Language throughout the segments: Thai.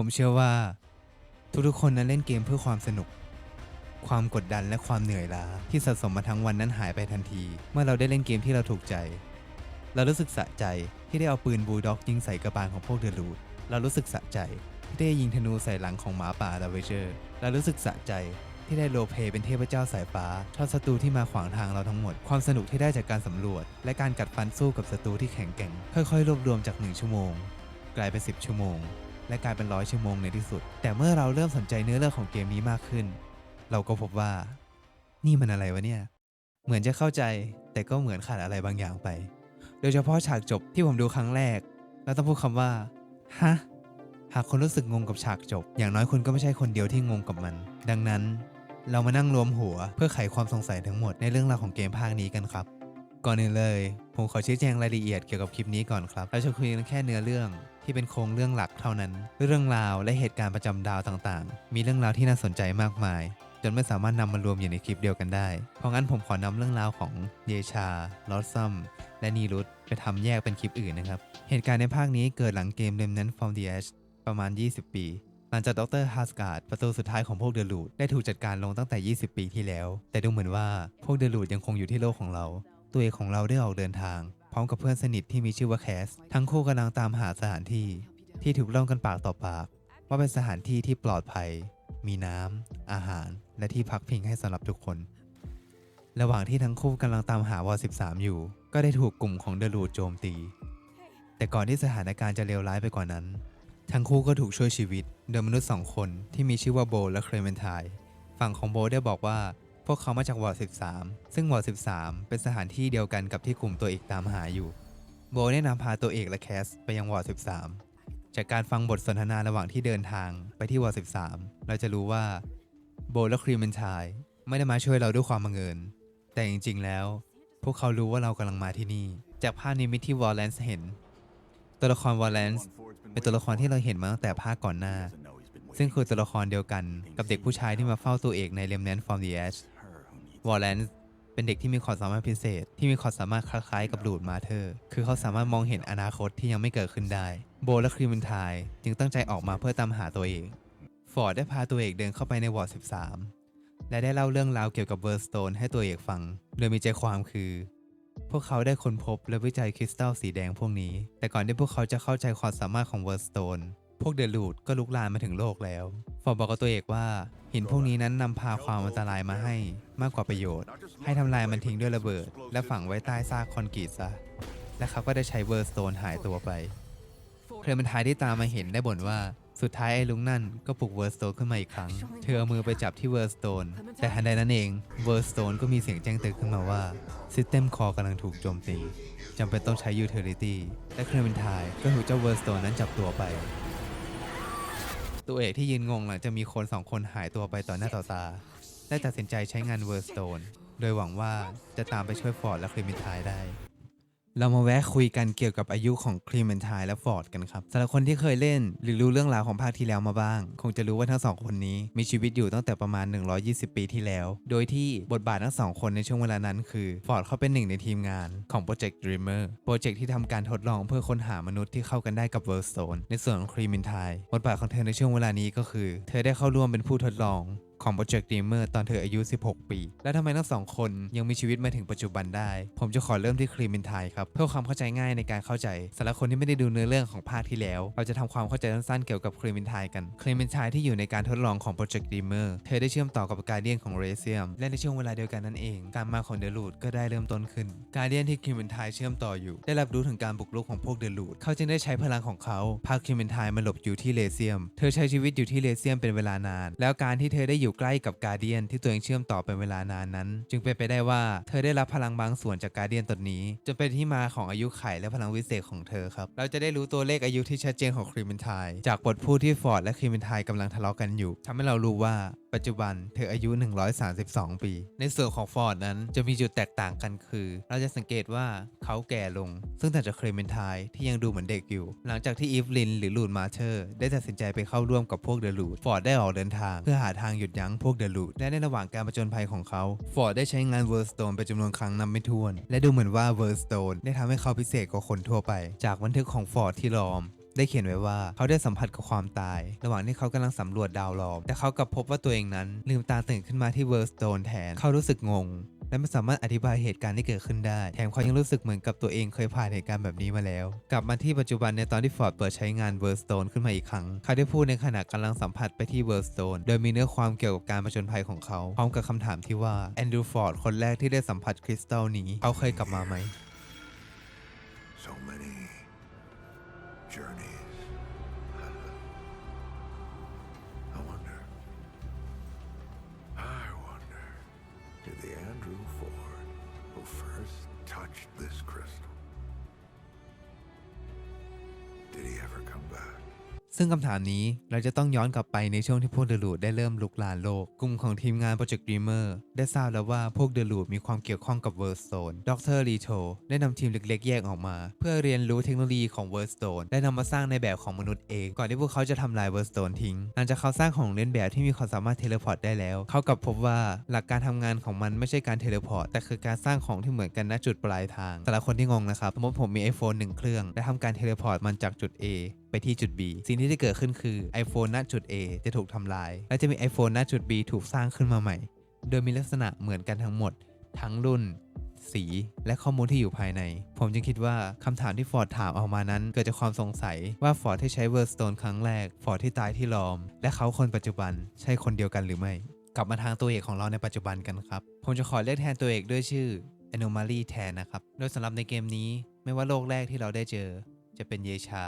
ผมเชื่อว่า ทุกๆคนนั้นเล่นเกมเพื่อความสนุก ความกดดันและความเหนื่อยล้าที่สะสมมาทั้งวันนั้นหายไปทันที เมื่อเราได้เล่นเกมที่เราถูกใจ เรารู้สึกสะใจที่ได้เอาปืนบูลด็อกยิงใส่กระบาลของพวกเดอะรูดเรารู้สึกสะใจที่ได้ยิงธนูใส่หลังของหมาป่าดาเวเจอร์เรารู้สึกสะใจที่ได้โลเพเป็นเทพเจ้าสายฟ้าทอดศัตรูที่มาขวางทางเราทั้งหมด ความสนุกที่ได้จากการสำรวจ และการกัดฟันสู้กับศัตรูที่แข็งแกร่ง ค่อยๆ รวบรวมจาก 1 ชั่วโมง กลายเป็น 10 ชั่วโมง และกลายเป็นร้อยชั่วโมงในที่สุด แต่เมื่อเราเริ่มสนใจเนื้อเรื่องของเกมนี้มากขึ้น เราก็พบว่า นี่มันอะไรวะเนี่ย เหมือนจะเข้าใจ แต่ก็เหมือนขาดอะไรบางอย่างไป โดยเฉพาะฉากจบที่ผมดูครั้งแรก แล้วต้องพูดคำว่าฮะหากคนรู้สึกงงกับฉากจบ อย่างน้อยคุณก็ไม่ใช่คนเดียวที่งงกับมัน ดังนั้น เรามานั่งรวมหัวเพื่อไขความสงสัยทั้งหมดในเรื่องราวของเกมภาคนี้กันครับ ก่อนอื่นเลย ผมขอชี้แจงรายละเอียดเกี่ยวกับคลิปนี้ก่อนครับเราจะคุยกันแค่เนื้อเรื่อง ที่เป็นโครงเรื่องหลักเท่านั้น เรื่องราวและเหตุการณ์ประจำดาวต่างๆ มีเรื่องราวที่น่าสนใจมากมาย จนไม่สามารถนำมารวมอยู่ในคลิปเดียวกันได้ เพราะงั้นผมขอนำเรื่องราวของเยชา ลอสซัม และนีรุตไปทำแยกเป็นคลิปอื่นนะครับ เหตุการณ์ในภาคนี้เกิดหลังเกม Remnant from the Ash ประมาณ 20 ปีหลังจากดรฮัสการ์ดประตูสุดท้ายของพวกเดลูดได้ถูกจัดการลงตั้งแต่ 20 ปีที่แล้ว แต่ดูเหมือนว่าพวกเดลูดยังคงอยู่ที่โลกของเรา ตัวเอกของเราได้ออกเดินทาง ร้อมกับเพื่อนสนิทที่มีชื่อว่าแคส ทั้งคู่กำลังตามหาสถานที่ ที่ถูกเล่ากันปากต่อปาก ว่าเป็นสถานที่ที่ปลอดภัย มีน้ำ อาหาร และที่พักพิงให้สำหรับทุกคน ระหว่างที่ทั้งคู่กำลังตามหาวอ13 อยู่ ก็ได้ถูกกลุ่มของเดลูดโจมตี แต่ก่อนที่สถานการณ์จะเลวร้ายไปกว่านั้น ทั้งคู่ก็ถูกช่วยชีวิตโดยมนุษย์สองคนที่มีชื่อว่าโบและเคลเมนทน์ฝั่งของโบได้บอกว่า พวกเขามาจากวอร์ด13 ซึ่งวอร์ด13 เป็นสถานที่เดียวกันกับที่กลุ่มตัวเอกตามหาอยู่ โบได้นำพาตัวเอกและแคสไปยังวอร์ด13 จากการฟังบทสนทนาระหว่างที่เดินทางไปที่วอร์ด13 เราจะรู้ว่า โบและครีเมนไทน์ไม่ได้มาช่วยเราด้วยความบังเอิญ แต่จริงๆ แล้ว พวกเขารู้ว่าเรากำลังมาที่นี่ จากภาพนิมิตที่วอลเลนส์เห็น ตัวละครวอลเลนส์เป็นตัวละครที่เราเห็นมาตั้งแต่ภาคก่อนหน้าซึ่งคือตัวละครเดียวกันกับเด็กผู้ชายที่มาเฝ้าตัวเอกใน Remnant from the Ash วอลเลนส์เป็นเด็กที่มีความสามารถพิเศษ ที่มีความสามารถคล้ายๆกับลูดมาเธอร์ คือเขาสามารถมองเห็นอนาคตที่ยังไม่เกิดขึ้นได้ โบและครีมเมนทน์จึงตั้งใจออกมาเพื่อตามหาตัวเอกฟอร์ดได้พาตัวเอกเดินเข้าไปในวอร์ด13 และได้เล่าเรื่องราวเกี่ยวกับเวอร์สโตนให้ตัวเอกฟัง โดยมีใจความคือ พวกเขาได้ค้นพบและวิจัยคริสตัลสีแดงพวกนี้ แต่ก่อนที่พวกเขาจะเข้าใจความสามารถของเวอร์สโตนพวกเดลูดก็ลุกลามมาถึงโลกแล้ว ฟอร์ดบอกกับตัวเอกว่า หินพวกนี้นั้นนำพาความอันตรายมาให้มากกว่าประโยชน์ ให้ทำลายมันทิ้งด้วยระเบิด และฝังไว้ใต้ซากคอนกรีตซะ และเขาก็ได้ใช้เวอร์สโตนหายตัวไปเคลเมนทน์ที่ตามมาเห็นได้บ่นว่าสุดท้ายไอ้ลุงนั่นก็ปลุกเวอร์สโตนขึ้นมาอีกครั้ง เธอเอามือไปจับที่เวอร์สโตน แต่ทันใดนั้นเองเวอร์สโตนก็มีเสียงแจ้งเตือนขึ้นมาว่าซิสเต็มคอกำลังถูกโจมตีจำเป็นต้องใช้ยูเทอริตี้และเคลเมนทน์ก็ถูกเจ้าเวอร์สโตนนั้นจับตัวไป ตัวเอกที่ยืนงงหลังจากมีคนสองคนหายตัวไปต่อหน้าต่อตา ได้ตัดสินใจใช้งานเวอร์สโตน โดยหวังว่าจะตามไปช่วยฟอร์ดและเคลเมนไทน์ได้ เรามาแวะคุยกันเกี่ยวกับอายุของคลีเมนทน์และฟอร์ดกันครับสำหรับคนที่เคยเล่นหรือรู้เรื่องราวของภาคที่แล้วมาบ้าง คงจะรู้ว่าทั้งสองคนนี้มีชีวิตอยู่ตั้งแต่ประมาณ 120 ปีที่แล้ว โดยที่บทบาททั้งสองคนในช่วงเวลานั้นคือฟอร์ดเขาเป็นหนึ่งในทีมงานของ Project Dreamer โปรเจกต์ที่ทำการทดลองเพื่อค้นหามนุษย์ที่เข้ากันได้กับเวอร์สโตนในส่วนของคลีเมนทน์บทบาทของเธอในช่วงเวลานี้ก็คือ เธอได้เข้าร่วมเป็นผู้ทดลอง ของ Project Dreamer ตอนเธออายุ 16 ปี และทำไมทั้งสองคนยังมีชีวิตมาถึงปัจจุบันได้ ผมจะขอเริ่มที่ครีมเมนไทครับ เพื่อความเข้าใจง่ายในการเข้าใจสำหรับคนที่ไม่ได้ดูเนื้อเรื่องของภาคที่แล้ว เราจะทำความเข้าใจสั้นๆเกี่ยวกับครีมเมนไทกันครีมเมนไทที่อยู่ในการทดลองของ Project Dreamer เธอได้เชื่อมต่อกับการเดียนของเรเซียมและในช่วงเวลาเดียวกันนั่นเอง การมาของเดลูดก็ได้เริ่มต้นขึ้น การเดียนที่ครีมเมนไทเชื่อมต่ออยู่ ได้รับรู้ถึงการบุกรุกของพวกเดลูดเขาจึงได้ใช้พลังของเขาพาครีมเมนไทมาหลบอยู่ที่เลเซียม เธอใช้ชีวิตอยู่ที่เลเซียมเป็นเวลานาน แล้วการที่เธอได้อยูู่่ใกล้กับการเดียนที่ตัวเองเชื่อมต่อเป็นเวลานานนั้น จึงเป็นไปได้ว่าเธอได้รับพลังบางส่วนจากการเดียนตนนี้จนเป็นที่มาของอายุไขและพลังวิเศษของเธอครับเราจะได้รู้ตัวเลขอายุที่ชัดเจนของครีมเมนไทจากบทพูดที่ฟอร์ดและครีมเมนไทกำลังทะเลาะกันอยู่ทำให้เรารู้ว่าปัจจุบันเธออายุ 132 ปี ในส่วนของฟอร์ดนั้นจะมีจุดแตกต่างกันคือ เราจะสังเกตว่าเขาแก่ลง ซึ่งต่างจากเคลเมนไทที่ยังดูเหมือนเด็กอยู่ หลังจากที่อีฟลินหรือลูดมาเธอร์ได้ตัดสินใจไปเข้าร่วมกับพวกเดลูดฟอร์ดได้ออกเดินทางเพื่อหาทางหยุดยั้งพวกเดลูดและในระหว่างการผจญภัยของเขาฟอร์ดได้ใช้งานเวอร์สโตนเป็นจำนวนครั้งนับไม่ถ้วน และดูเหมือนว่าเวอร์สโตนได้ทำให้เขาพิเศษกว่าคนทั่วไป จากบันทึกของฟอร์ดที่ล้อม ได้เขียนไว้ว่าเขาได้สัมผัสกับความตาย ระหว่างที่เขากำลังสำรวจดาวล้อมแต่เขากลับพบว่าตัวเองนั้น ลืมตาตื่นขึ้นมาที่เวอร์สโตนแทนเขารู้สึกงงและไม่สามารถอธิบายเหตุการณ์ที่เกิดขึ้นได้ แถมเขายังรู้สึกเหมือนกับตัวเองเคยผ่านเหตุการณ์แบบนี้มาแล้ว กลับมาที่ปัจจุบันในตอนที่ฟอร์ดเปิดใช้งานเวอร์สโตนขึ้นมาอีกครั้ง เขาได้พูดในขณะกำลังสัมผัสไปที่เวอร์สโตนโดยมีเนื้อความเกี่ยวกับการผจญภัยของเขา พร้อมกับคำถามที่ว่าแอนดรูฟอร์ดคนแรกที่ได้สัมผัสคริสตัลนี้ เขาเคยกลับมาไหม journeys. I wonder. I wonder. Did the Andrew Ford who first touched this crystal? Did he ever come back? ซึ่งคำถามนี้เราจะต้องย้อนกลับไปในช่วงที่พวกเดลูดได้เริ่มลุกลานโลก กลุ่มของทีมงานโปรเจกต์ด e ีเมอร์ได้ทราบแล้วว่าพวกเดลูดมีความเกี่ยวข้องกับเวอร์สโตนดรลีโทได้นำทีมเล็กๆ แยกออกมา เพื่อเรียนรู้เทคโนโลยีของเวอร์สโตนและนำมาสร้างในแบบของมนุษย์เอง ก่อนที่พวกเขาจะทำลายเวอร์สโตนทิ้ง หลังจากเขาสร้างของเล่นแบบที่มีความสามารถเทเลพอร์ตได้แล้ว เขากลับพบว่าหลักการทำงานของมันไม่ใช่การเทเลพอร์ตแต่คือการสร้างของที่เหมือนกันณจุดปลายทางสำหรับคนที่งงนะครับสมมติผมมี iPhone หนึ่งเครื่องและทำการเทเลพอร์ตมันจากจุด A ไปที่จุด B สิ่งที่จะเกิดขึ้นคือ iPhone ณจุด A จะถูกทำลาย และจะมี iPhone ณจุด B ถูกสร้างขึ้นมาใหม่ โดยมีลักษณะเหมือนกันทั้งหมด ทั้งรุ่น สีและข้อมูลที่อยู่ภายใน ผมจึงคิดว่าคำถามที่ฟอร์ดถามออกมานั้น เกิดจากความสงสัยว่าฟอร์ดที่ใช้เวอร์สโตนครั้งแรก ฟอร์ดที่ตายที่ลอม และเขาคนปัจจุบันใช่คนเดียวกันหรือไม่ กลับมาทางตัวเอกของเราในปัจจุบันกันครับ ผมจะขอเรียกแทนตัวเอกด้วยชื่อ Anomaly แทนนะครับ โดยสำหรับในเกมนี้ ไม่ว่าโลกแรกที่เราได้เจอ จะเป็นเยชา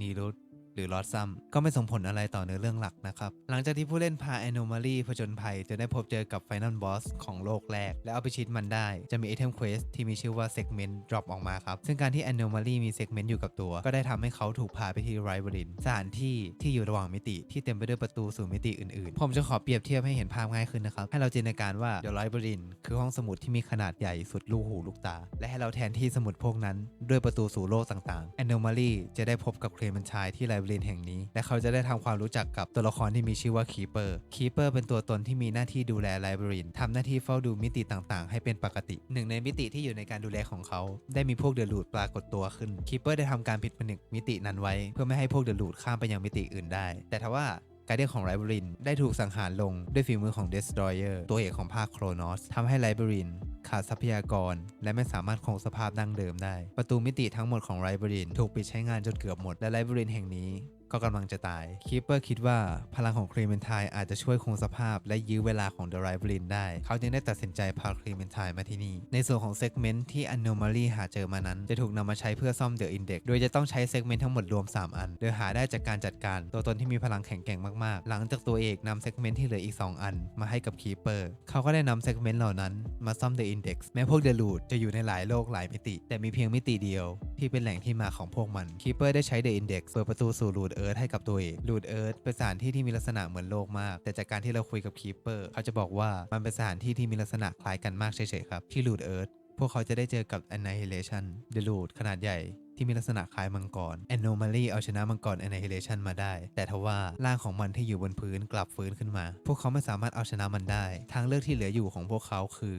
นีรุต หรือลอดซัมก็ไม่ส่งผลอะไรต่อเนื้อเรื่องหลักนะครับ หลังจากที่ผู้เล่นพา Anomaly ผจญภัย จะได้พบเจอกับ Final Boss ของโลกแรก และเอาไปชิดมันได้ จะมี Item Quest ที่มีชื่อว่า Segment Drop ออกมาครับ ซึ่งการที่ Anomaly มี Segment อยู่กับตัว ก็ได้ทำให้เขาถูกพาไปที่ r i v a l i n สถานที่ที่อยู่ระหว่างมิติที่เต็มไปด้วยประตูสู่มิติอื่นๆ ผมจะขอเปรียบเทียบให้เห็นภาพง่ายขึ้นนะครับให้เราจินตนาการว่า The r i v a l i n คือห้องสมุดที่มีขนาดใหญ่สุดลูกหูลูกตา และให้เราแทนที่สมุดพวกนั้น ด้วยประตูสู่โลกต่างๆ Anomaly จะได้พบกับเคลมันชายที่ r i v a l i n แห่งนี้ และเขาจะได้ทำความรู้จักกับตัวละครที่มีชื่อว่า Keeper Keeper เป็นตัวตนที่มีหน้าที่ดูแล r i v a l i n ทำหน้าที่เฝ้าดูมิติต่างๆ ให้เป็นปกติ หนึ่งในมิติที่อยู่ในการดูแลของเขา ได้มีพวกเดลูดปรากฏตัวขึ้น Keeper ได้ทำการปิดผนึกมิตินั้นไว้ เพื่อไม่ให้พวกเดลูดข้ามไปยังมิติอื่นได้ แต่ทว่าการเดียนของไลบรินได้ถูกสังหารลงด้วยฝีมือของ Destroyer ตัวเอกของภาคโครนอสทำให้ไลบริน ขาดทรัพยากร และไม่สามารถคงสภาพดั้งเดิมได้ ประตูมิติทั้งหมดของไรบรินถูกปิดใช้งานจนเกือบหมด และไรบรินแห่งนี้ ก็กำลังจะตายคีเปอร์คิดว่าพลังของครีเมนทายอาจจะช่วยคงสภาพและยื้อเวลาของเดร i เ e ลินได้ เขาจึงได้ตัดสินใจพาครีเมนทายมาที่นี่ ในส่วนของเซกเมนต์ที่ Anomaly หาเจอมานั้น จะถูกนำมาใช้เพื่อซ่อมเดอะอินเด็กโดยจะต้องใช้เซกเมนต์ทั้งหมดรวม 3 อัน โดยหาได้จากการจัดการตัวตนที่มีพลังแข็งแกร่งมากๆ หลังจากตัวเอกนำเซกเมนต์ที่เหลืออีก 2 อัน มาให้กับคีเปอร์เขาก็ได้นำเซกเมนต์เหล่านั้นมาซ่อมเดอะอินเด็กแม้พวกเดลูดจะอยู่ในหลายโลกหลายมิติ แต่มีเพียงมิติเดียว ที่เป็นแหล่งที่มาของพวกมันคีเปอร์ได้ใช้เดอะอินเด็กเปิดประตูสู่ลูดเอิร์ธให้กับตัวเอกลูดเอิร์ธเป็นสถานที่ที่มีลักษณะเหมือนโลกมาก แต่จากการที่เราคุยกับคีเปอร์เขาจะบอกว่ามันเป็นสถานที่ที่มีลักษณะคล้ายกันมากเฉยๆครับที่ลูดเอิร์ธพวกเขาจะได้เจอกับ Annihilation The Loot ขนาดใหญ่ที่มีลักษณะคล้ายมังกร Anomaly เอาชนะมังกร Annihilation มาได้ แต่ทว่าร่างของมันที่อยู่บนพื้นกลับฟื้นขึ้นมา พวกเขาไม่สามารถเอาชนะมันได้ ทางเลือกที่เหลืออยู่ของพวกเขาคือ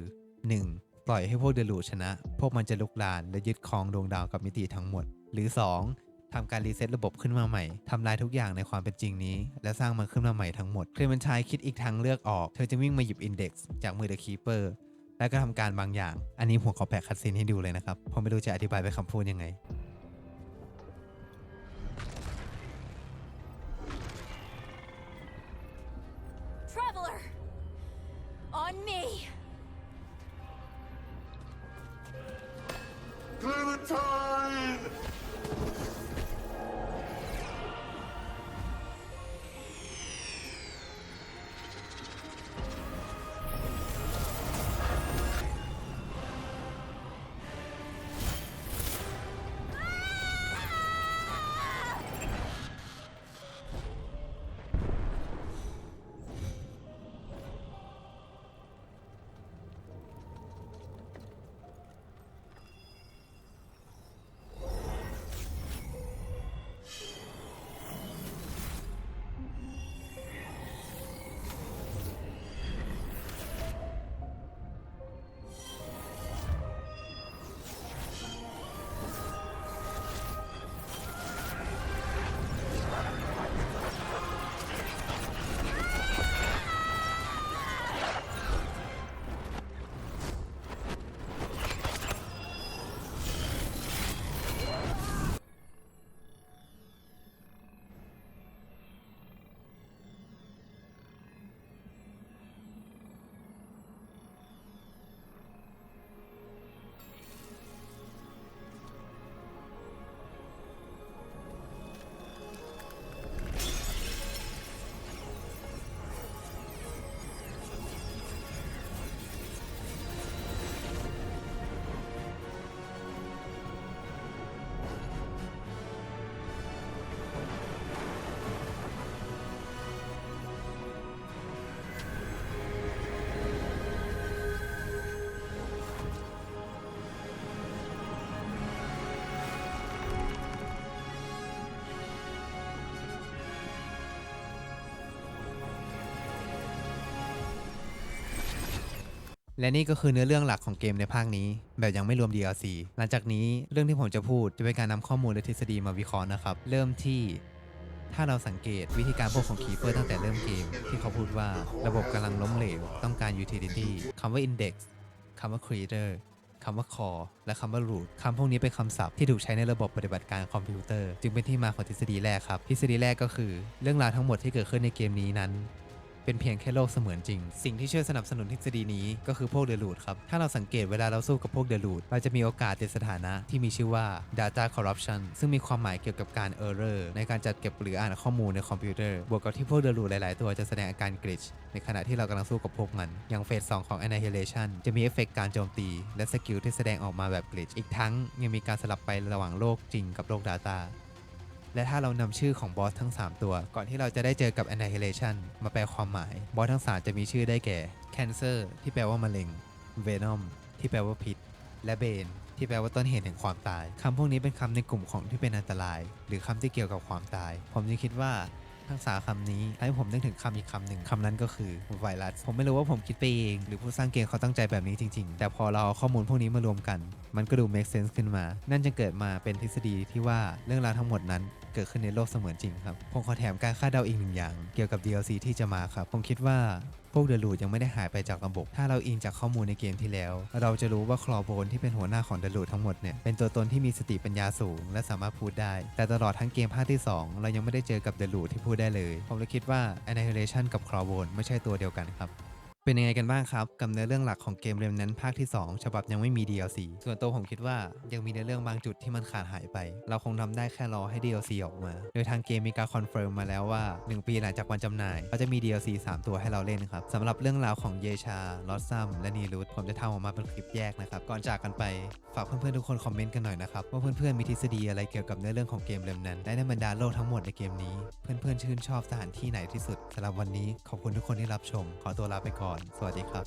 1. ปล่อยให้พวกเดลูชนะ พวกมันจะลุกลานและยึดครองดวงดาวกับมิติทั้งหมด หรือ 2. ทำการรีเซ็ตระบบขึ้นมาใหม่ทำลายทุกอย่างในความเป็นจริงนี้ และสร้างมันขึ้นมาใหม่ทั้งหมดเคลเมนชายคิดอีกทางเลือกออก เธอจะวิ่งมาหยิบอินเด็กซ์จากมือเดอะคีเปอร์และก็ทำการบางอย่าง อันนี้ผมขอแปะคัดซีนให้ดูเลยนะครับ ผมไม่รู้จะอธิบายเป็นคำพูดยังไง และนี่ก็คือเนื้อเรื่องหลักของเกมในภาคนี้ แบบยังไม่รวม DLC หลังจากนี้เรื่องที่ผมจะพูดจะเป็นการนำข้อมูลและทฤษฎีมาวิเคราะห์นะครับ เริ่มที่ถ้าเราสังเกตวิธีการพวกของคีเปอร์ตั้งแต่เริ่มเกม ที่เขาพูดว่าระบบกำลังล้มเหลว ต้องการ utility คำว่า index คำว่า creator คำว่า core และคำว่า root คำพวกนี้เป็นคำศัพท์ที่ถูกใช้ในระบบปฏิบัติการคอมพิวเตอร์ จึงเป็นที่มาของทฤษฎีแรกครับ ทฤษฎีแรกก็คือ เรื่องราวทั้งหมดที่เกิดขึ้นในเกมนี้นั้น เป็นเพียงแค่โลกเสมือนจริง สิ่งที่ช่วยสนับสนุนทฤษฎีนี้ก็คือพวกเดลูดครับ ถ้าเราสังเกตเวลาเราสู้กับพวกเดลูดเราจะมีโอกาสติดสถานะที่มีชื่อว่า data corruption ซึ่งมีความหมายเกี่ยวกับการ error ในการจัดเก็บหรืออ่านข้อมูลในคอมพิวเตอร์ บวกกับที่พวกเดลูดหลาย ๆ ตัวจะแสดงอาการ glitch ในขณะที่เรากำลังสู้กับพวกมัน อย่างเฟส2ของ Annihilation จะมีเอฟเฟกต์การโจมตี และสกิลที่แสดงออกมาแบบ glitch อีกทั้งยังมีการสลับไประหว่างโลกจริงกับโลก Data และถ้าเรานำชื่อของบอสทั้ง 3 ตัว ก่อนที่เราจะได้เจอกับ Annihilation มาแปลความหมาย บอสทั้ง 3 จะมีชื่อได้แก่ Cancer ที่แปลว่ามะเร็ง Venom ที่แปลว่าพิษ และ Bane ที่แปลว่าต้นเหตุแห่งความตาย คำพวกนี้เป็นคำในกลุ่มของที่เป็นอันตราย หรือคำที่เกี่ยวกับความตาย ผมจึงคิดว่า ทั้งสาคำนี้ให้ผมนึกถึงคำอีกคำหนึ่งคำนั้นก็คือไวรัส ผมไม่รู้ว่าผมคิดไปเอง หรือผู้สร้างเกมเขาตั้งใจแบบนี้จริง ๆ แต่พอเราเอาข้อมูลพวกนี้มารวมกัน มันก็ดู make sense ขึ้นมา นั่นจึงเกิดมาเป็นทฤษฎีที่ว่าเรื่องราวทั้งหมดนั้น เกิดขึ้นในโลกเสมือนจริงครับ ผมขอแถมการคาดเดาอีกหนึ่งอย่าง เกี่ยวกับ DLC ที่จะมาครับ ผมคิดว่าพวกเดลูดยังไม่ได้หายไปจากระบบ ถ้าเราอิงจากข้อมูลในเกมที่แล้ว เราจะรู้ว่าคลอโบนที่เป็นหัวหน้าของเดลูดทั้งหมดเนี่ย เป็นตัวตนที่มีสติปัญญาสูง และสามารถพูดได้ แต่ตลอดทั้งเกมภาคที่ 2 เรายังไม่ได้เจอกับเดลูดที่พูดได้เลย ผมเลยคิดว่า Annihilation กับคลอโบนไม่ใช่ตัวเดียวกันครับ เป็นยังไงกันบ้างครับ กับเนื้อเรื่องหลักของเกมเรมนั้นภาคที่ 2 ฉบับยังไม่มี DLC ส่วนตัวผมคิดว่ายังมีเนื้อเรื่องบางจุดที่มันขาดหายไป เราคงทำได้แค่รอให้ DLC ออกมา โดยทางเกมมีการคอนเฟิร์มมาแล้วว่า 1 ปีหลังจากวันจำหน่ายก็จะมี DLC 3 ตัวให้เราเล่นครับสำหรับเรื่องราวของเยชาลอสซัมและนีรุตผมจะทำออกมาเป็นคลิปแยกนะครับก่อนจากกันไปฝากเพื่อนๆทุกคนคอมเมนต์กันหน่อยนะครับว่าเพื่อนๆมีทฤษฎีอะไรเกี่ยวกับเนื้อเรื่องของเกมเรมนั้นและในบรรดาโลกทั้งหมดในเกมนี้ เพื่อนๆชื่นชอบสถานที่ไหนที่สุดสำหรับวันนี้ขอบคุณทุกคนที่รับชม ขอตัวลาไปก่อนสวัสดีครับ